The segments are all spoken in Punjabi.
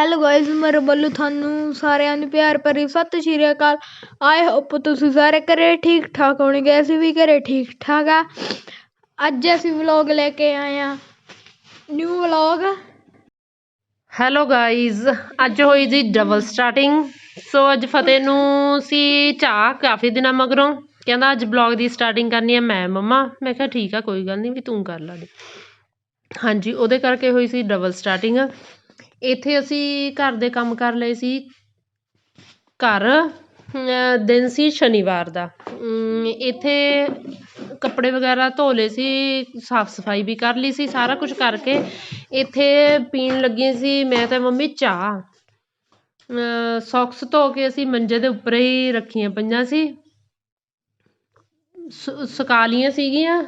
ਹੈਲੋ ਗਾਇਸ ਮੇਰੇ ਵੱਲੋਂ ਤੁਹਾਨੂੰ ਸਾਰਿਆਂ ਨੂੰ ਪਿਆਰ ਭਰੀ ਸਤਿ ਸ਼੍ਰੀ ਅਕਾਲ। ਆਈ ਹੋਪ ਤੁਸੀਂ ਸਾਰੇ ਘਰੇ ਠੀਕ ਠਾਕ ਹੋਣਗੇ, ਅਸੀਂ ਵੀ ਘਰੇ ਠੀਕ ਠਾਕ ਆ। ਅੱਜ ਅਸੀਂ ਵਲੌਗ ਲੈ ਕੇ ਆਏ ਆ। ਨਿਊ ਵਲੌਗ ਹੈਲੋ ਗਾਇਜ਼ ਅੱਜ ਹੋਈ ਜੀ ਡਬਲ ਸਟਾਰਟਿੰਗ ਸੋ ਅੱਜ ਫਤਿਹ ਨੂੰ ਸੀ ਚਾਹ, ਕਾਫੀ ਦਿਨਾਂ ਮਗਰੋਂ। ਕਹਿੰਦਾ ਅੱਜ ਬਲੌਗ ਦੀ ਸਟਾਰਟਿੰਗ ਕਰਨੀ ਹੈ ਮੈਂ, ਮੰਮਾ। ਮੈਂ ਕਿਹਾ ਠੀਕ ਆ, ਕੋਈ ਗੱਲ ਨਹੀਂ ਵੀ ਤੂੰ ਕਰ ਲਾ ਦੇ। ਹਾਂਜੀ, ਉਹਦੇ ਕਰਕੇ ਹੋਈ ਸੀ ਡਬਲ ਸਟਾਰਟਿੰਗ ਇੱਥੇ ਅਸੀਂ ਘਰ ਦੇ ਕੰਮ ਕਰ ਲਏ ਸੀ। ਘਰ ਦਿਨ ਸੀ ਸ਼ਨੀਵਾਰ ਦਾ। ਇੱਥੇ ਕੱਪੜੇ ਵਗੈਰਾ ਧੋ ਲਏ ਸੀ, ਸਾਫ਼ ਸਫ਼ਾਈ ਵੀ ਕਰ ਲਈ ਸੀ, ਸਾਰਾ ਕੁਛ ਕਰਕੇ ਇੱਥੇ ਪੀਣ ਲੱਗੀ ਸੀ, ਮੈਂ ਤੇ ਮੰਮੀ ਚਾਹ। ਸੌਕਸ ਧੋ ਕੇ ਅਸੀਂ ਮੰਜੇ ਦੇ ਉੱਪਰ ਹੀ ਰੱਖੀਆਂ ਪਈਆਂ ਸੀ। ਸੁ- ਸੁਕਾ ਲਈਆਂ ਸੀਗੀਆਂ।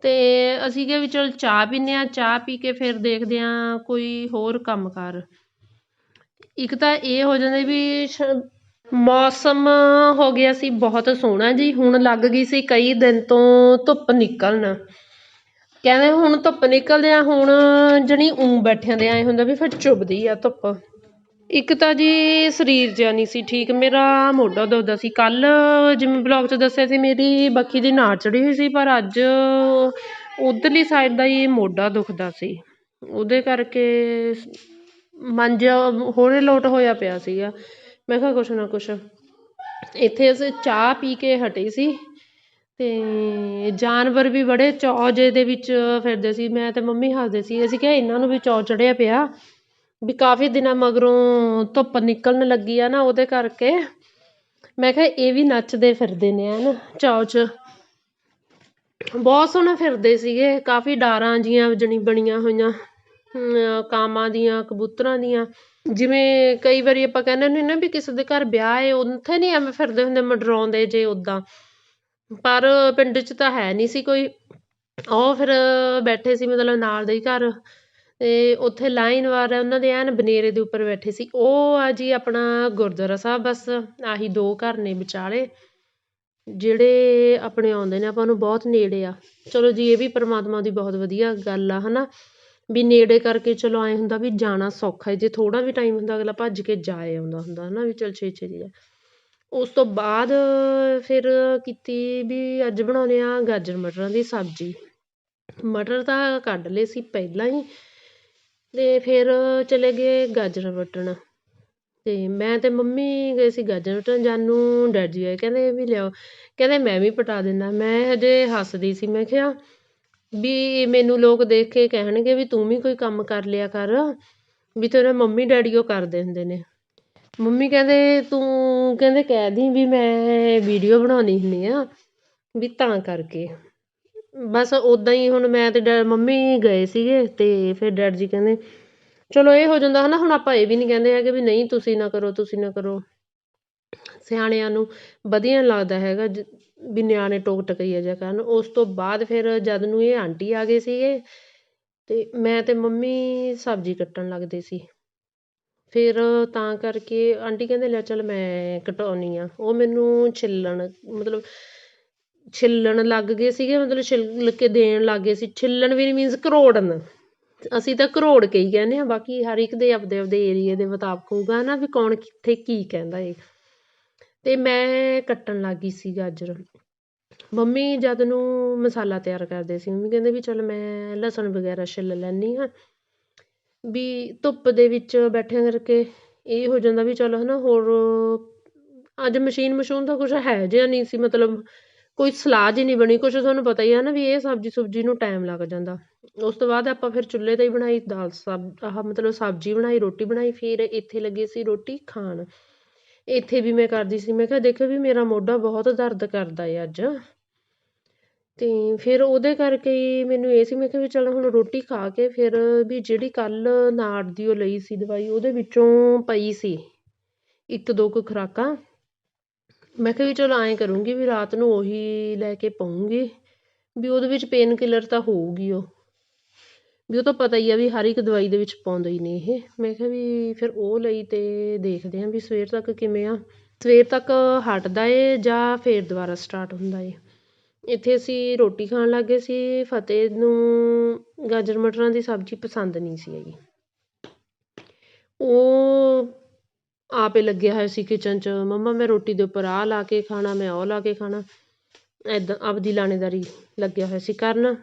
ਅਤੇ ਅਸੀਂ ਕਿਹਾ ਵੀ ਚਲ ਚਾਹ ਪੀਂਦੇ ਹਾਂ, ਚਾਹ ਪੀ ਕੇ ਫਿਰ ਦੇਖਦੇ ਹਾਂ ਕੋਈ ਹੋਰ ਕੰਮ ਕਾਰ। ਇੱਕ ਤਾਂ ਇਹ ਹੋ ਜਾਂਦਾ ਵੀ ਸ਼- ਮੌਸਮ ਹੋ ਗਿਆ ਸੀ, ਬਹੁਤ ਸੋਹਣਾ ਜੀ, ਹੁਣ ਲੱਗ ਗਈ ਸੀ ਕਈ ਦਿਨ ਤੋਂ ਧੁੱਪ ਨਿਕਲਣ। ਕਹਿੰਦੇ ਹੁਣ ਧੁੱਪ ਨਿਕਲਦੇ ਆ, ਹੁਣ ਜਾਣੀ ਉਂ ਬੈਠਿਆਂ ਦੇ, ਐ ਹੁੰਦਾ ਵੀ ਫਿਰ ਚੁੱਭਦੀ ਆ ਧੁੱਪ। ਇੱਕ ਤਾਂ ਜੀ ਸਰੀਰ ਜਿਹਾ ਨਹੀਂ ਸੀ ਠੀਕ, ਮੇਰਾ ਮੋਢਾ ਦੁਖਦਾ ਸੀ। ਕੱਲ੍ਹ ਜਿਵੇਂ ਬਲੌਗ 'ਚ ਦੱਸਿਆ ਸੀ, ਮੇਰੀ ਬੱਖੀ ਦੀ ਨਾੜ ਚੜੀ ਹੋਈ ਸੀ, ਪਰ ਅੱਜ ਉੱਧਰਲੀ ਸਾਈਡ ਦਾ ਹੀ ਮੋਢਾ ਦੁਖਦਾ ਸੀ। ਉਹਦੇ ਕਰਕੇ ਮਨ ਜਿਹਾ ਹੋਰੇ ਲੋਟ ਹੋਇਆ ਪਿਆ ਸੀਗਾ। ਮੈਂ ਕਿਹਾ ਕੁਛ ਨਾ ਕੁਛ। ਇੱਥੇ ਅਸੀਂ ਚਾਹ ਪੀ ਕੇ ਹਟੇ ਸੀ ਅਤੇ ਜਾਨਵਰ ਵੀ ਬੜੇ ਚੌ ਚੌਜੇ ਦੇ ਵਿੱਚ ਫਿਰਦੇ ਸੀ। ਮੈਂ ਤੇ ਮੰਮੀ ਹੱਸਦੇ ਸੀ। ਅਸੀਂ ਕਿਹਾ ਇਹਨਾਂ ਨੂੰ ਵੀ ਚੌ ਚੜ੍ਹਿਆ ਪਿਆ। ਵੀ ਕਾਫੀ ਦਿਨਾਂ ਮਗਰੋਂ ਧੁੱਪ ਨਿਕਲਣ ਲੱਗੀ ਆ ਨਾ ਉਹਦੇ ਕਰਕੇ। ਮੈਂ ਕਿਹਾ ਇਹ ਵੀ ਨੱਚਦੇ ਫਿਰਦੇ ਨੇ ਹਨ ਚੌ ਚ। ਬਹੁਤ ਸੋਹਣਾ ਫਿਰਦੇ ਸੀਗੇ ਕਾਫੀ ਡਾਰਾਂ ਜੀਆਂ ਜਣੀ ਬਣੀਆਂ ਹੋਈਆਂ ਅਮ, ਕਾਮਾਂ ਦੀਆਂ ਕਬੂਤਰਾਂ ਦੀਆਂ। ਜਿਵੇਂ ਕਈ ਵਾਰੀ ਆਪਾਂ ਕਹਿੰਦੇ ਹੁੰਦੇ ਨਾ ਵੀ ਕਿਸੇ ਦੇ ਘਰ ਵਿਆਹ ਏ ਉੱਥੇ ਨਹੀਂ ਐਵੇਂ ਫਿਰਦੇ ਹੁੰਦੇ ਮਡਰਾਉਂਦੇ ਜੇ ਉਦਾਂ ਪਰ ਪਿੰਡ 'ਚ ਤਾਂ ਹੈ ਨਹੀਂ ਸੀ ਕੋਈ। ਉਹ ਫਿਰ ਬੈਠੇ ਸੀ ਮਤਲਬ ਨਾਲ ਦੇ ਹੀ ਘਰ। ਅਤੇ ਉੱਥੇ ਲਾਈਨ ਵਾਰ ਉਹਨਾਂ ਦੇ ਐਨ ਬਨੇਰੇ ਦੇ ਉੱਪਰ ਬੈਠੇ ਸੀ। ਉਹ ਆ ਜੀ ਆਪਣਾ ਗੁਰਦੁਆਰਾ ਸਾਹਿਬ, ਬਸ ਆਹੀ ਦੋ ਘਰ ਨੇ ਵਿਚਾਲੇ, ਜਿਹੜੇ ਆਪਣੇ ਆਉਂਦੇ ਨੇ, ਆਪਾਂ ਨੂੰ ਬਹੁਤ ਨੇੜੇ ਆ। ਚਲੋ ਜੀ, ਇਹ ਵੀ ਪਰਮਾਤਮਾ ਦੀ ਬਹੁਤ ਵਧੀਆ ਗੱਲ ਆ ਹੈ ਨਾ ਵੀ ਨੇੜੇ ਕਰਕੇ ਚਲੋ ਐਂ ਹੁੰਦਾ ਵੀ ਜਾਣਾ ਸੌਖਾ ਹੈ ਜੇ ਥੋੜ੍ਹਾ ਵੀ ਟਾਈਮ ਹੁੰਦਾ, ਅਗਲਾ ਭੱਜ ਕੇ ਜਾ ਆਉਂਦਾ ਹੁੰਦਾ ਹੈ ਨਾ ਵੀ ਚਲ ਛੇ ਛੇ ਜਾ ਉਸ ਤੋਂ ਬਾਅਦ ਫਿਰ ਕੀਤੀ ਵੀ ਅੱਜ ਬਣਾਉਂਦੇ ਹਾਂ ਗਾਜਰ ਮਟਰਾਂ ਦੀ ਸਬਜ਼ੀ। ਮਟਰ ਤਾਂ ਕੱਢ ਲਏ ਸੀ ਪਹਿਲਾਂ ਹੀ ਤੇ ਫਿਰ ਚਲੇ ਗਏ ਗਾਜਰਾਂ ਵੱਟਣ। ਅਤੇ ਮੈਂ ਤੇ ਮੰਮੀ ਗਏ ਸੀ ਗਾਜਰਾਂ ਵੱਟਣ। ਜਾਨੂੰ ਡੈਡ ਜੀ ਆਏ, ਕਹਿੰਦੇ ਵੀ ਲਿਆਓ। ਕਹਿੰਦੇ ਮੈਂ ਵੀ ਪਟਾ ਦਿੰਦਾ। ਮੈਂ ਹਜੇ ਹੱਸਦੀ ਸੀ। ਮੈਂ ਕਿਹਾ ਵੀ ਮੈਨੂੰ ਲੋਕ ਦੇਖ ਕੇ ਕਹਿਣਗੇ ਵੀ ਤੂੰ ਵੀ ਕੋਈ ਕੰਮ ਕਰ ਲਿਆ ਕਰ, ਵੀ ਤੇਰੇ ਮੰਮੀ ਡੈਡੀ ਉਹ ਕਰਦੇ ਹੁੰਦੇ ਨੇ। ਮੰਮੀ ਕਹਿੰਦੇ ਤੂੰ, ਕਹਿੰਦੇ ਕਹਿ ਦੀ ਵੀ ਮੈਂ ਵੀਡੀਓ ਬਣਾਉਣੀ ਹੁੰਦੀ ਹਾਂ ਵੀ ਤਾਂ ਕਰਕੇ। ਬਸ ਉੱਦਾਂ ਹੀ ਹੁਣ ਮੈਂ ਤੇ ਡੈ ਮੰਮੀ ਗਏ ਸੀਗੇ ਅਤੇ ਫਿਰ ਡੈਡ ਜੀ ਕਹਿੰਦੇ, ਚਲੋ ਇਹ ਹੋ ਜਾਂਦਾ ਹੈ ਨਾ ਹੁਣ ਆਪਾਂ ਇਹ ਵੀ ਨਹੀਂ ਕਹਿੰਦੇ ਹੈਗੇ ਵੀ ਨਹੀਂ ਤੁਸੀਂ ਨਾ ਕਰੋ, ਤੁਸੀਂ ਨਾ ਕਰੋ। ਸਿਆਣਿਆਂ ਨੂੰ ਵਧੀਆ ਲੱਗਦਾ ਹੈਗਾ ਜ- ਵੀ ਨਿਆਣੇ ਟੋਕ ਟਕਈਆ ਜਿਹਾ ਕਰਨ। ਉਸ ਤੋਂ ਬਾਅਦ ਫਿਰ ਜਦ ਨੂੰ ਇਹ ਆਂਟੀ ਆ ਗਏ ਸੀਗੇ ਤੇ ਮੈਂ ਤੇ ਮੰਮੀ ਸਬਜ਼ੀ ਕੱਟਣ ਲੱਗਦੇ ਸੀ। ਫਿਰ ਤਾਂ ਕਰਕੇ ਆਂਟੀ ਕਹਿੰਦੇ, ਲੈ ਚੱਲ ਮੈਂ ਕਟਾਉਂਦੀ ਹਾਂ ਉਹ ਮੈਨੂੰ ਛਿੱਲਣ, ਮਤਲਬ ਛਿੱਲਣ ਲੱਗ ਗਏ ਸੀਗੇ, ਮਤਲਬ ਛਿੱਲ ਕੇ ਦੇਣ ਲੱਗ ਗਏ ਸੀ। ਛਿੱਲਣ ਵੀ ਮੀਨਸ ਕਰੋੜਨ। ਅਸੀਂ ਤਾਂ ਕਰੋੜ ਕੇ ਹੀ ਕਹਿੰਦੇ ਹਾਂ, ਬਾਕੀ ਹਰ ਇੱਕ ਦੇ ਆਪਦੇ ਆਪਦੇ ਏਰੀਏ ਦੇ ਮੁਤਾਬਕ ਹੋਊਗਾ ਨਾ ਵੀ ਕੌਣ ਕਿੱਥੇ ਕੀ ਕਹਿੰਦਾ ਏ ਤੇ ਮੈਂ ਕੱਟਣ ਲੱਗ ਗਈ ਸੀ ਗਾਜਰ। ਮੰਮੀ ਜਦ ਨੂੰ ਮਸਾਲਾ ਤਿਆਰ ਕਰਦੇ ਸੀ, ਮੰਮੀ ਕਹਿੰਦੇ ਵੀ ਚੱਲ ਮੈਂ ਲਸਣ ਵਗੈਰਾ ਛਿੱਲ ਲੈਂਦੀ ਹਾਂ। ਵੀ ਧੁੱਪ ਦੇ ਵਿੱਚ ਬੈਠਿਆਂ ਕਰਕੇ ਇਹ ਹੋ ਜਾਂਦਾ ਵੀ ਚੱਲ ਹਨਾ ਹੋਰ, ਅੱਜ ਮਸ਼ੀਨ ਮਸ਼ੂਨ ਤਾਂ ਕੁਛ ਹੈ ਜਿਹਾ ਨਹੀਂ ਸੀ, ਮਤਲਬ ਕੋਈ ਸਲਾਹ ਜਿਹੀ ਨਹੀਂ ਬਣੀ, ਕੁਛ ਤੁਹਾਨੂੰ ਪਤਾ ਹੀ ਆ ਨਾ ਵੀ ਇਹ ਸਬਜ਼ੀ ਸੁਬਜੀ ਨੂੰ ਟਾਈਮ ਲੱਗ ਜਾਂਦਾ। ਉਸ ਤੋਂ ਬਾਅਦ ਆਪਾਂ ਫਿਰ ਚੁੱਲ੍ਹੇ ਤੇ ਹੀ ਬਣਾਈ ਦਾਲ ਸਬ, ਆਹ ਮਤਲਬ ਸਬਜ਼ੀ ਬਣਾਈ, ਰੋਟੀ ਬਣਾਈ, ਫਿਰ ਇੱਥੇ ਲੱਗੇ ਸੀ ਰੋਟੀ ਖਾਣ। ਇੱਥੇ ਵੀ ਮੈਂ ਕਰਦੀ ਸੀ, ਮੈਂ ਕਿਹਾ ਦੇਖਿਓ ਵੀ ਮੇਰਾ ਮੋਢਾ ਬਹੁਤ ਦਰਦ ਕਰਦਾ ਏ ਅੱਜ। ਅਤੇ ਫਿਰ ਉਹਦੇ ਕਰਕੇ ਹੀ ਮੈਨੂੰ ਇਹ ਸੀ, ਮੈਂ ਕਿਹਾ ਵੀ ਚਲ ਹੁਣ ਰੋਟੀ ਖਾ ਕੇ ਫਿਰ ਵੀ ਜਿਹੜੀ ਕੱਲ੍ਹ ਨਾੜ ਦੀ ਉਹ ਲਈ ਸੀ ਦਵਾਈ, ਉਹਦੇ ਵਿੱਚੋਂ ਪਈ ਸੀ ਇੱਕ ਦੋ ਕੁ ਖੁਰਾਕਾਂ। ਮੈਂ ਕਿਹਾ ਵੀ ਚਲੋ ਐਂ ਕਰੂੰਗੀ ਵੀ ਰਾਤ ਨੂੰ ਉਹੀ ਲੈ ਕੇ ਪਊਂਗੀ, ਵੀ ਉਹਦੇ ਵਿੱਚ ਪੇਨ ਕਿਲਰ ਤਾਂ ਹੋਊਗੀ ਉਹ। ਵੀ ਉਹ ਤਾਂ ਪਤਾ ਹੀ ਆ ਵੀ ਹਰ ਇੱਕ ਦਵਾਈ ਦੇ ਵਿੱਚ ਪਾਉਂਦੇ ਹੀ ਨੇ ਇਹ। ਮੈਂ ਕਿਹਾ ਵੀ ਫਿਰ ਉਹ ਲਈ ਤੇ ਦੇਖਦੇ ਹਾਂ ਵੀ ਸਵੇਰ ਤੱਕ ਕਿਵੇਂ ਆ। ਸਵੇਰ ਤੱਕ ਹਟਦਾ ਏ ਜਾਂ ਫਿਰ ਦੁਬਾਰਾ ਸਟਾਰਟ ਹੁੰਦਾ ਏ? ਇੱਥੇ ਅਸੀਂ ਰੋਟੀ ਖਾਣ ਲੱਗ ਗਏ ਸੀ, ਫਤਿਹ ਨੂੰ ਗਾਜਰ ਮਟਰਾਂ ਦੀ ਸਬਜ਼ੀ ਪਸੰਦ ਨਹੀਂ ਸੀ ਹੈਗੀ। ਉਹ ਆਪ ਆਪੇ ਲੱਗਿਆ ਹੋਇਆ ਸੀ ਕਿਚਨ 'ਚ। ਮੰਮਾ, ਮੈਂ ਰੋਟੀ ਦੇ ਉੱਪਰ ਆਹ ਲਾ ਕੇ ਖਾਣਾ, ਮੈਂ ਉਹ ਲਾ ਕੇ ਖਾਣਾ। ਇੱਦਾਂ ਆਪਦੀ ਲਾਣੇਦਾਰੀ ਲੱਗਿਆ ਹੋਇਆ ਸੀ। ਕਰਨ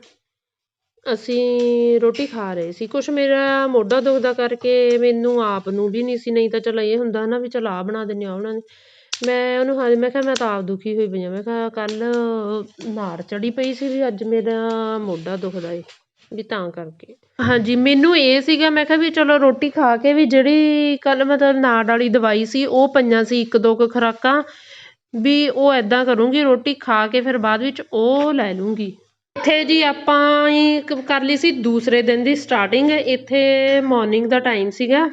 ਅਸੀਂ ਰੋਟੀ ਖਾ ਰਹੇ ਸੀ। ਕੁਛ ਮੇਰਾ ਮੋਢਾ ਦੁਖਦਾ ਕਰਕੇ ਮੈਨੂੰ ਆਪ ਨੂੰ ਵੀ ਨਹੀਂ ਸੀ। ਨਹੀਂ ਤਾਂ ਚੱਲ ਇਹ ਹੁੰਦਾ ਨਾ ਵੀ ਚੱਲ ਆਹ ਬਣਾ ਦਿੰਦੇ ਆਹ ਬਣਾ ਦਿੰਦੇ ਮੈਂ ਉਹਨੂੰ ਹਾਂ ਮੈਂ ਕਿਹਾ ਮੈਂ ਤਾਂ ਆਪ ਦੁਖੀ ਹੋਈ ਪਈ ਹਾਂ। ਮੈਂ ਕਿਹਾ ਕੱਲ੍ਹ ਨਾੜ ਚੜੀ ਪਈ ਸੀ ਵੀ ਅੱਜ ਮੇਰਾ ਮੋਢਾ ਦੁਖਦਾ ਏ। ਵੀ ਤਾਂ ਕਰਕੇ। ਹਾਂਜੀ, ਮੈਨੂੰ ਇਹ ਸੀਗਾ, ਮੈਂ ਕਿਹਾ ਵੀ ਚਲੋ ਰੋਟੀ ਖਾ ਕੇ ਵੀ ਜਿਹੜੀ ਕੱਲ੍ਹ ਮਤਲਬ ਨਾੜ ਵਾਲੀ ਦਵਾਈ ਸੀ, ਉਹ ਪਈਆਂ ਸੀ ਇੱਕ ਦੋ ਕੁ ਖੁਰਾਕਾਂ, ਵੀ ਉਹ ਇੱਦਾਂ ਕਰੂੰਗੀ, ਰੋਟੀ ਖਾ ਕੇ ਫਿਰ ਬਾਅਦ ਵਿੱਚ ਉਹ ਲੈ ਲੂੰਗੀ। ਇੱਥੇ ਜੀ ਆਪਾਂ ਹੀ ਕ- ਕਰ ਲਈ ਸੀ, ਦੂਸਰੇ ਦਿਨ ਦੀ ਸਟਾਰਟਿੰਗ ਇੱਥੇ ਮੋਰਨਿੰਗ ਦਾ ਟਾਈਮ ਸੀਗਾ।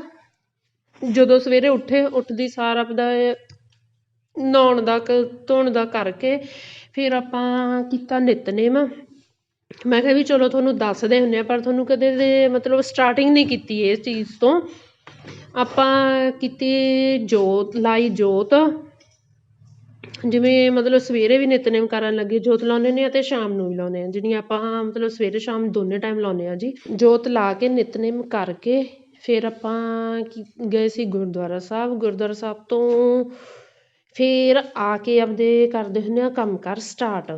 ਜਦੋਂ ਸਵੇਰੇ ਉੱਠੇ, ਉੱਠਦੀ ਸਾਰ ਆਪਦਾ ਨਹਾਉਣ ਦਾ ਕ- ਧੋਣ ਦਾ ਕਰਕੇ, ਫਿਰ ਆਪਾਂ ਕੀਤਾ ਨਿਤਨੇਮ। ਮੈਂ ਕਿਹਾ ਵੀ ਚਲੋ ਤੁਹਾਨੂੰ ਦੱਸਦੇ ਹੁੰਦੇ ਹਾਂ, ਪਰ ਤੁਹਾਨੂੰ ਕਦੇ ਦੇ ਮਤਲਬ ਸਟਾਰਟਿੰਗ ਨਹੀਂ ਕੀਤੀ ਇਸ ਚੀਜ਼ ਤੋਂ। ਆਪਾਂ ਕੀਤੀ ਜੋਤ, ਲਾਈ ਜੋਤ। ਜਿਵੇਂ ਮਤਲਬ ਸਵੇਰੇ ਵੀ ਨਿਤਨੇਮ ਕਰਨ ਲੱਗੇ, ਜੋਤ ਲਾਉਂਦੇ ਨੇ ਅਤੇ ਸ਼ਾਮ ਨੂੰ ਵੀ ਲਾਉਂਦੇ ਹਾਂ। ਜਿਹੜੀਆਂ ਆਪਾਂ ਮਤਲਬ ਸਵੇਰੇ ਸ਼ਾਮ ਦੋਨੇ ਟਾਈਮ ਲਾਉਂਦੇ ਹਾਂ ਜੀ। ਜੋਤ ਲਾ ਕੇ ਨਿਤਨੇਮ ਕਰਕੇ ਫਿਰ ਆਪਾਂ ਕੀ ਗਏ ਸੀ ਗੁਰਦੁਆਰਾ ਸਾਹਿਬ। ਗੁਰਦੁਆਰਾ ਸਾਹਿਬ ਤੋਂ ਫਿਰ ਆ ਕੇ ਆਪਦੇ ਕਰਦੇ ਹੁੰਦੇ ਹਾਂ ਕੰਮ ਕਾਰ ਸਟਾਰਟ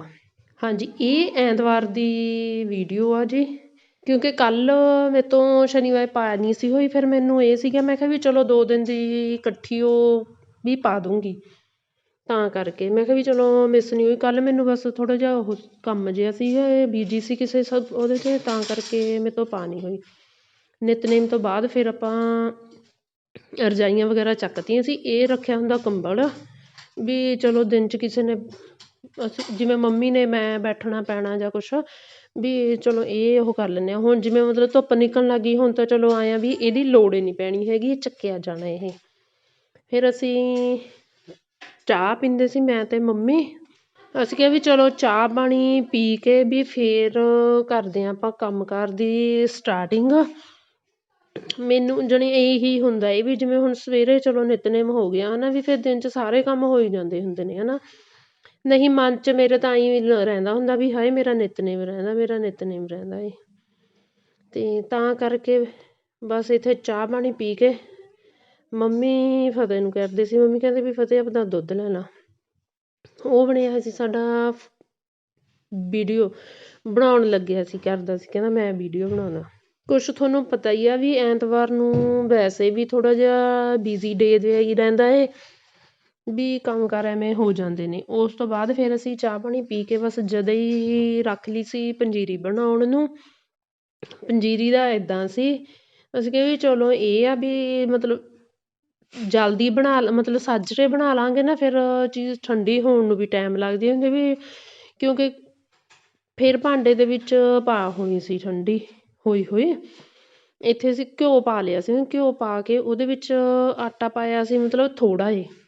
ਹਾਂਜੀ, ਇਹ ਐਤਵਾਰ ਦੀ ਵੀਡੀਓ ਆ ਜੀ। ਕਿਉਂਕਿ ਕੱਲ੍ਹ ਮੇਰੇ ਤੋਂ ਸ਼ਨੀਵਾਰ ਪਾ ਨਹੀਂ ਸੀ ਹੋਈ, ਫਿਰ ਮੈਨੂੰ ਇਹ ਸੀਗਾ, ਮੈਂ ਕਿਹਾ ਵੀ ਚਲੋ ਦੋ ਦਿਨ ਦੀ ਇਕੱਠੀ ਉਹ ਵੀ ਪਾ ਦੂੰਗੀ। ਤਾਂ ਕਰਕੇ ਮੈਂ ਕਿਹਾ ਵੀ ਚਲੋ ਮਿਸ ਨਹੀਂ ਹੋਈ। ਕੱਲ੍ਹ ਮੈਨੂੰ ਬਸ ਥੋੜ੍ਹਾ ਜਿਹਾ ਉਹ ਕੰਮ ਜਿਹਾ ਸੀਗਾ ਬੀਜੀ ਸੀ ਕਿਸੇ ਸਭ ਉਹਦੇ 'ਚ ਤਾਂ ਕਰਕੇ ਮੇਰੇ ਤੋਂ ਪਾ ਨਹੀਂ ਹੋਈ। ਨਿਤਨੇਮ ਤੋਂ ਬਾਅਦ ਫਿਰ ਆਪਾਂ ਰਜਾਈਆਂ ਵਗੈਰਾ ਚੱਕਤੀਆਂ ਸੀ। ਇਹ ਰੱਖਿਆ ਹੁੰਦਾ ਕੰਬਲ, ਵੀ ਚਲੋ ਦਿਨ 'ਚ ਕਿਸੇ ਨੇ ਅਸੀਂ, ਜਿਵੇਂ ਮੰਮੀ ਨੇ ਮੈਂ ਬੈਠਣਾ, ਪੈਣਾ ਜਾਂ ਕੁਛ, ਵੀ ਚਲੋ ਇਹ ਉਹ ਕਰ ਲੈਂਦੇ ਹਾਂ। ਹੁਣ ਜਿਵੇਂ ਮਤਲਬ ਧੁੱਪ ਨਿਕਲਣ ਲੱਗ ਗਈ, ਹੁਣ ਤਾਂ ਚਲੋ ਆਏ ਆ ਵੀ ਇਹਦੀ ਲੋੜ ਹੀ ਨਹੀਂ ਪੈਣੀ ਹੈਗੀ, ਇਹ ਚੱਕਿਆ ਜਾਣਾ ਇਹ। ਫਿਰ ਅਸੀਂ ਚਾਹ ਪੀਂਦੇ ਸੀ, ਮੈਂ ਤੇ ਮੰਮੀ। ਅਸੀਂ ਕਿਹਾ ਵੀ ਚਲੋ ਚਾਹ ਪਾਣੀ ਪੀ ਕੇ ਵੀ ਫਿਰ ਕਰਦੇ ਹਾਂ ਆਪਾਂ ਕੰਮ ਕਾਰ ਦੀ ਸਟਾਰਟਿੰਗ ਮੈਨੂੰ ਜਾਣੀ ਇਹੀ ਹੁੰਦਾ ਏ ਵੀ ਜਿਵੇਂ ਹੁਣ ਸਵੇਰੇ ਚਲੋ ਨਿਤਨੇਮ ਹੋ ਗਿਆ ਹਨਾ, ਵੀ ਫਿਰ ਦਿਨ 'ਚ ਸਾਰੇ ਕੰਮ ਹੋ ਹੀ ਜਾਂਦੇ ਹੁੰਦੇ ਨੇ ਹਨਾ। ਨਹੀਂ, ਮਨ 'ਚ ਮੇਰੇ ਤਾਂ ਐਂ ਰਹਿੰਦਾ ਹੁੰਦਾ ਵੀ ਹਾਏ, ਮੇਰਾ ਨਿਤਨੇਮ ਰਹਿੰਦਾ, ਮੇਰਾ ਨਿਤਨੇਮ ਰਹਿੰਦਾ ਏ। ਅਤੇ ਤਾਂ ਕਰਕੇ ਬਸ ਇੱਥੇ ਚਾਹ ਪਾਣੀ ਪੀ ਕੇ ਮੰਮੀ ਫਤਿਹ ਨੂੰ ਕਰਦੇ ਸੀ, ਮੰਮੀ ਕਹਿੰਦੇ ਵੀ ਫਤਿਹ ਆਪਣਾ ਦੁੱਧ ਲੈ ਲਾ ਉਹ ਬਣਿਆ ਹੋਇਆ ਸੀ ਸਾਡਾ ਵੀਡੀਓ ਬਣਾਉਣ ਲੱਗਿਆ ਸੀ, ਕਰਦਾ ਸੀ, ਕਹਿੰਦਾ ਮੈਂ ਵੀਡੀਓ ਬਣਾਉਣਾ। ਕੁਛ ਤੁਹਾਨੂੰ ਪਤਾ ਹੀ ਆ ਵੀ ਐਤਵਾਰ ਨੂੰ ਵੈਸੇ ਵੀ ਥੋੜ੍ਹਾ ਜਿਹਾ ਬਿਜ਼ੀ ਡੇ ਦੇ ਹੀ ਰਹਿੰਦਾ ਏ। ਵੀ ਕੰਮ ਕਾਰ ਐਵੇਂ ਹੋ ਜਾਂਦੇ ਨੇ। ਉਸ ਤੋਂ ਬਾਅਦ ਫਿਰ ਅਸੀਂ ਚਾਹ ਪਾਣੀ ਪੀ ਕੇ ਬਸ ਜਦੇ ਹੀ ਰੱਖ ਲਈ ਸੀ ਪੰਜੀਰੀ ਬਣਾਉਣ ਨੂੰ, ਪੰਜੀਰੀ ਦਾ ਇੱਦਾਂ ਸੀ, ਅਸੀਂ ਕਿਹਾ ਵੀ ਚਲੋ ਇਹ ਆ ਵੀ ਮਤਲਬ ਜਲਦੀ ਬਣਾ ਲ, ਮਤਲਬ ਸਾਜਰੇ ਬਣਾ ਲਵਾਂਗੇ ਨਾ ਫਿਰ ਚੀਜ਼ ਠੰਡੀ ਹੋਣ ਨੂੰ ਵੀ ਟਾਈਮ ਲੱਗਦੀ ਹੁੰਦੀ ਵੀ ਕਿਉਂਕਿ ਫਿਰ ਭਾਂਡੇ ਦੇ ਵਿੱਚ ਪਾ ਹੋਣੀ ਸੀ ਠੰਡੀ, ਹੋਈ ਹੋਈ। ਇੱਥੇ ਅਸੀਂ ਘਿਓ ਪਾ ਲਿਆ ਸੀ, ਘਿਓ ਪਾ ਕੇ ਉਹਦੇ ਵਿੱਚ ਆਟਾ ਪਾਇਆ ਸੀ ਮਤਲਬ ਥੋੜ੍ਹਾ ਜਿਹਾ।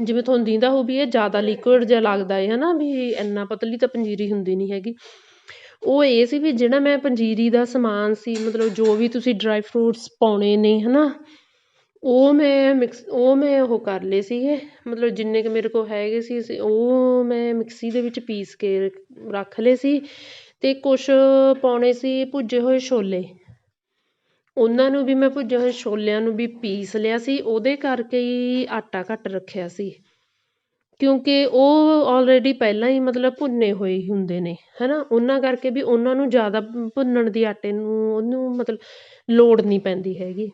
ਜਿਵੇਂ ਤੁਹਾਨੂੰ ਦਿੰਦਾ ਹੋਊ ਵੀ ਇਹ ਜ਼ਿਆਦਾ ਲਿਕੁਇਡ ਜਿਹਾ ਲੱਗਦਾ ਏ ਹਨਾ ਵੀ ਇੰਨਾ ਪਤਲੀ ਤਾਂ ਪੰਜੀਰੀ ਹੁੰਦੀ ਨਹੀਂ ਹੈਗੀ। ਉਹ ਇਹ ਸੀ ਵੀ ਜਿਹੜਾ ਮੈਂ ਪੰਜੀਰੀ ਦਾ ਸਮਾਨ ਸੀ ਮਤਲਬ ਜੋ ਵੀ ਤੁਸੀਂ ਡਰਾਈ ਫਰੂਟਸ ਪਾਉਣੇ ਨੇ ਹਨਾ ਉਹ ਮੈਂ ਮਿਕਸ ਉਹ ਮੈਂ ਉਹ ਕਰ ਲਏ ਸੀਗੇ। ਮਤਲਬ ਜਿੰਨੇ ਕੁ ਮੇਰੇ ਕੋਲ ਹੈਗੇ ਸੀ ਸੀ ਉਹ ਮੈਂ ਮਿਕਸੀ ਦੇ ਵਿੱਚ ਪੀਸ ਕੇ ਰੱਖ ਲਏ ਸੀ ਤੇ ਕੁਛ ਪਾਉਣੇ ਸੀ ਭੁੱਜੇ ਹੋਏ ਛੋਲੇ। ਉਹਨਾਂ ਨੂੰ ਵੀ ਮੈਂ ਭੁੱਜੇ ਹੋਏ ਛੋਲਿਆਂ ਨੂੰ ਵੀ ਪੀਸ ਲਿਆ ਸੀ, ਉਹਦੇ ਕਰਕੇ ਹੀ ਆਟਾ ਘੱਟ ਰੱਖਿਆ ਸੀ। ਕਿਉਂਕਿ ਉਹ ਆਲਰੇਡੀ ਪਹਿਲਾਂ ਹੀ ਮਤਲਬ ਭੁੰਨੇ ਹੋਏ ਹੀ ਹੁੰਦੇ ਨੇ ਹੈ ਨਾ ਉਹਨਾਂ ਕਰਕੇ ਵੀ ਉਹਨਾਂ ਨੂੰ ਜ਼ਿਆਦਾ ਭੁੰਨਣ ਦੀ ਆਟੇ ਨੂੰ, ਉਹਨੂੰ ਮਤਲਬ ਲੋੜ ਨਹੀਂ ਪੈਂਦੀ ਹੈਗੀ।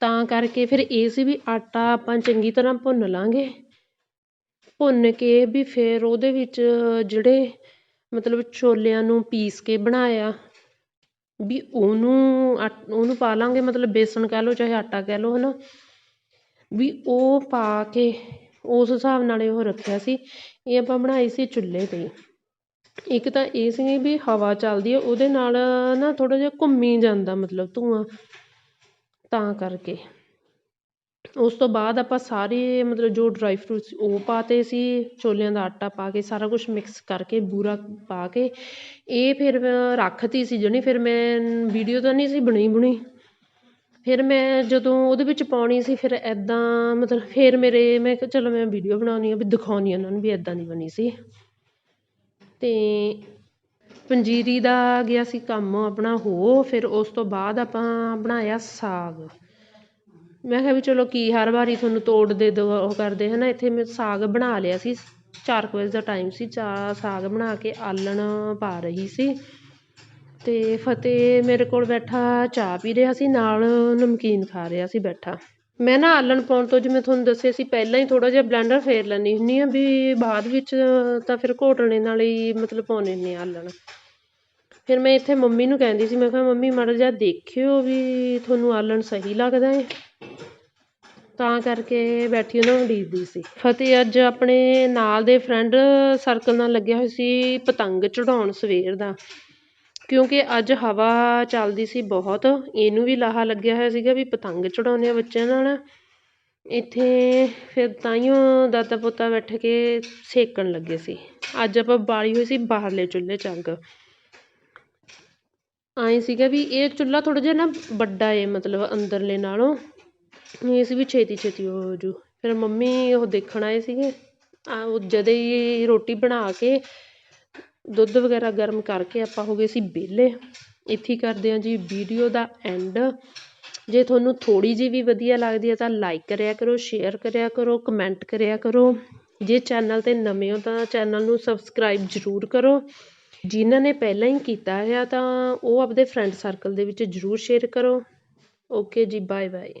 ਤਾਂ ਕਰਕੇ ਫਿਰ ਇਹ ਸੀ ਵੀ ਆਟਾ ਆਪਾਂ ਚੰਗੀ ਤਰ੍ਹਾਂ ਭੁੰਨ ਲਾਂਗੇ। ਭੁੰਨ ਕੇ ਵੀ ਫਿਰ ਉਹਦੇ ਵਿੱਚ ਜਿਹੜੇ ਮਤਲਬ ਛੋਲਿਆਂ ਨੂੰ ਪੀਸ ਕੇ ਬਣਾਇਆ ਵੀ ਉਹਨੂੰ ਆਟ ਉਹਨੂੰ ਪਾ ਲਵਾਂਗੇ ਮਤਲਬ ਬੇਸਣ ਕਹਿ ਲਓ ਚਾਹੇ ਆਟਾ ਕਹਿ ਲਓ ਨਾ ਵੀ ਉਹ ਪਾ ਕੇ ਉਸ ਹਿਸਾਬ ਨਾਲ ਉਹ ਰੱਖਿਆ ਸੀ। ਇਹ ਆਪਾਂ ਬਣਾਈ ਸੀ ਚੁੱਲ੍ਹੇ 'ਤੇ ਇੱਕ ਤਾਂ ਇਹ ਸੀ ਵੀ ਹਵਾ ਚੱਲਦੀ ਹੈ ਉਹਦੇ ਨਾਲ ਨਾ ਥੋੜ੍ਹਾ ਜਿਹਾ ਘੁੰਮੀ ਜਾਂਦਾ ਮਤਲਬ ਧੂੰਆਂ, ਤਾਂ ਕਰਕੇ। ਉਸ ਤੋਂ ਬਾਅਦ ਆਪਾਂ ਸਾਰੇ ਮਤਲਬ ਜੋ ਡਰਾਈ ਫਰੂਟ ਸੀ ਉਹ ਪਾਤੇ ਸੀ, ਛੋਲਿਆਂ ਦਾ ਆਟਾ ਪਾ ਕੇ, ਸਾਰਾ ਕੁਛ ਮਿਕਸ ਕਰਕੇ, ਬੂਰਾ ਪਾ ਕੇ, ਇਹ ਫਿਰ ਰੱਖਤੀ ਸੀ ਜਾਣੀ, ਫਿਰ ਮੈਂ ਵੀਡੀਓ ਤਾਂ ਨਹੀਂ ਸੀ ਬਣੀ ਬੁਣੀ। ਫਿਰ ਮੈਂ ਜਦੋਂ ਉਹਦੇ ਵਿੱਚ ਪਾਉਣੀ ਸੀ, ਫਿਰ ਇੱਦਾਂ ਮਤਲਬ ਫਿਰ ਮੇਰੇ, ਮੈਂ ਕਿਹਾ ਚਲੋ ਮੈਂ ਵੀਡੀਓ ਬਣਾਉਂਦੀ ਹਾਂ ਵੀ ਦਿਖਾਉਂਦੀ ਹਾਂ ਉਹਨਾਂ ਨੂੰ ਵੀ ਇੱਦਾਂ ਦੀ ਬਣੀ ਸੀ। ਅਤੇ ਪੰਜੀਰੀ ਦਾ ਗਿਆ ਸੀ ਕੰਮ ਆਪਣਾ ਹੋ ਫਿਰ ਉਸ ਤੋਂ ਬਾਅਦ ਆਪਾਂ ਬਣਾਇਆ ਸਾਗ। ਮੈਂ ਕਿਹਾ ਵੀ ਚਲੋ ਕੀ, ਹਰ ਵਾਰੀ ਤੁਹਾਨੂੰ ਤੋੜ ਦੇ ਦੋ, ਉਹ ਕਰਦੇ ਹੈ ਨਾ ਇੱਥੇ ਮੈਂ ਸਾਗ ਬਣਾ ਲਿਆ ਸੀ। ਚਾਰ ਕੁ ਵਜੇ ਦਾ ਟਾਈਮ ਸੀ ਚਾ ਸਾਗ ਬਣਾ ਕੇ ਆਲਣ ਪਾ ਰਹੀ ਸੀ। ਅਤੇ ਫਤਿਹ ਮੇਰੇ ਕੋਲ ਬੈਠਾ, ਚਾਹ ਪੀ ਰਿਹਾ ਸੀ, ਨਾਲ ਨਮਕੀਨ ਖਾ ਰਿਹਾ ਸੀ, ਬੈਠਾ। ਮੈਂ ਨਾ ਆਲਣ ਪਾਉਣ ਤੋਂ, ਜਿਵੇਂ ਤੁਹਾਨੂੰ ਦੱਸਿਆ ਸੀ, ਪਹਿਲਾਂ ਹੀ ਥੋੜ੍ਹਾ ਜਿਹਾ ਬਲੈਂਡਰ ਫੇਰ ਲੈਂਦੀ ਹੁੰਦੀ ਹਾਂ, ਵੀ ਬਾਅਦ ਵਿੱਚ ਤਾਂ ਫਿਰ ਘੋਟਣੇ ਨਾਲ ਹੀ ਮਤਲਬ ਪਾਉਣੇ ਹੁੰਦੇ ਹਾਂ ਆਲਣ। ਫਿਰ ਮੈਂ ਇੱਥੇ ਮੰਮੀ ਨੂੰ ਕਹਿੰਦੀ ਸੀ, ਮੈਂ ਕਿਹਾ, ਮੰਮੀ, ਮਾੜਾ ਜਿਹਾ ਦੇਖਿਓ ਵੀ ਤੁਹਾਨੂੰ ਆਲਣ ਸਹੀ ਲੱਗਦਾ ਹੈ ਤਾਂ ਕਰਕੇ ਬੈਠੀ ਉਹਨਾਂ ਨੂੰ ਉਡੀਕਦੀ ਸੀ। ਫਤਿਹ ਅੱਜ ਆਪਣੇ ਨਾਲ ਦੇ ਫਰੈਂਡ ਸਰਕਲ ਨਾਲ ਲੱਗਿਆ ਹੋਇਆ ਸੀ ਪਤੰਗ ਚੜਾਉਣ ਸਵੇਰ ਦਾ। ਕਿਉਂਕਿ ਅੱਜ ਹਵਾ ਚੱਲਦੀ ਸੀ ਬਹੁਤ, ਇਹਨੂੰ ਵੀ ਲਾਹਾ ਲੱਗਿਆ ਹੋਇਆ ਸੀਗਾ ਵੀ ਪਤੰਗ ਚੜਾਉਂਦੇ ਹਾਂ ਬੱਚਿਆਂ ਨਾਲ। ਇੱਥੇ ਫਿਰ ਤਾਈਓ ਦਾਦਾ ਪੋਤਾ ਬੈਠ ਕੇ ਸੇਕਣ ਲੱਗੇ ਸੀ। ਅੱਜ ਆਪਾਂ ਬਾਲੀ ਹੋਈ ਸੀ ਬਾਹਰਲੇ ਚੁੱਲ੍ਹੇ 'ਚ ਅੱਗ ਆਏ ਸੀਗਾ ਵੀ ਇਹ ਚੁੱਲ੍ਹਾ ਥੋੜ੍ਹਾ ਜਿਹਾ ਨਾ ਵੱਡਾ ਏ, ਮਤਲਬ ਅੰਦਰਲੇ ਨਾਲੋਂ। ਇਹ ਸੀ ਵੀ ਛੇਤੀ ਛੇਤੀ ਹੋ ਜੂ। ਫਿਰ ਮੰਮੀ ਉਹ ਦੇਖਣ ਆਏ ਸੀਗੇ। ਉਹ ਜਦੇ ਹੀ ਰੋਟੀ ਬਣਾ ਕੇ ਦੁੱਧ ਵਗੈਰਾ ਗਰਮ ਕਰਕੇ ਆਪਾਂ ਹੋ ਗਏ ਸੀ ਵਿਹਲੇ। ਇੱਥੇ ਹੀ ਕਰਦੇ ਹਾਂ ਜੀ ਵੀਡੀਓ ਦਾ ਐਂਡ ਜੇ ਤੁਹਾਨੂੰ ਥੋੜ੍ਹੀ ਜਿਹੀ ਵੀ ਵਧੀਆ ਲੱਗਦੀ ਹੈ ਤਾਂ ਲਾਈਕ ਕਰਿਆ ਕਰੋ ਸ਼ੇਅਰ ਕਰਿਆ ਕਰੋ ਕਮੈਂਟ ਕਰਿਆ ਕਰੋ। ਜੇ ਚੈਨਲ 'ਤੇ ਨਵੇਂ ਹੋ ਤਾਂ ਚੈਨਲ ਨੂੰ ਸਬਸਕ੍ਰਾਈਬ ਜ਼ਰੂਰ ਕਰੋ। ਜਿਨ੍ਹਾਂ ਨੇ ਪਹਿਲਾਂ ਹੀ ਕੀਤਾ ਹੈ ਤਾਂ ਉਹ ਆਪਦੇ ਫਰੈਂਡ ਸਰਕਲ ਦੇ ਵਿੱਚ ਜ਼ਰੂਰ ਸ਼ੇਅਰ ਕਰੋ। ਓਕੇ ਜੀ ਬਾਏ ਬਾਏ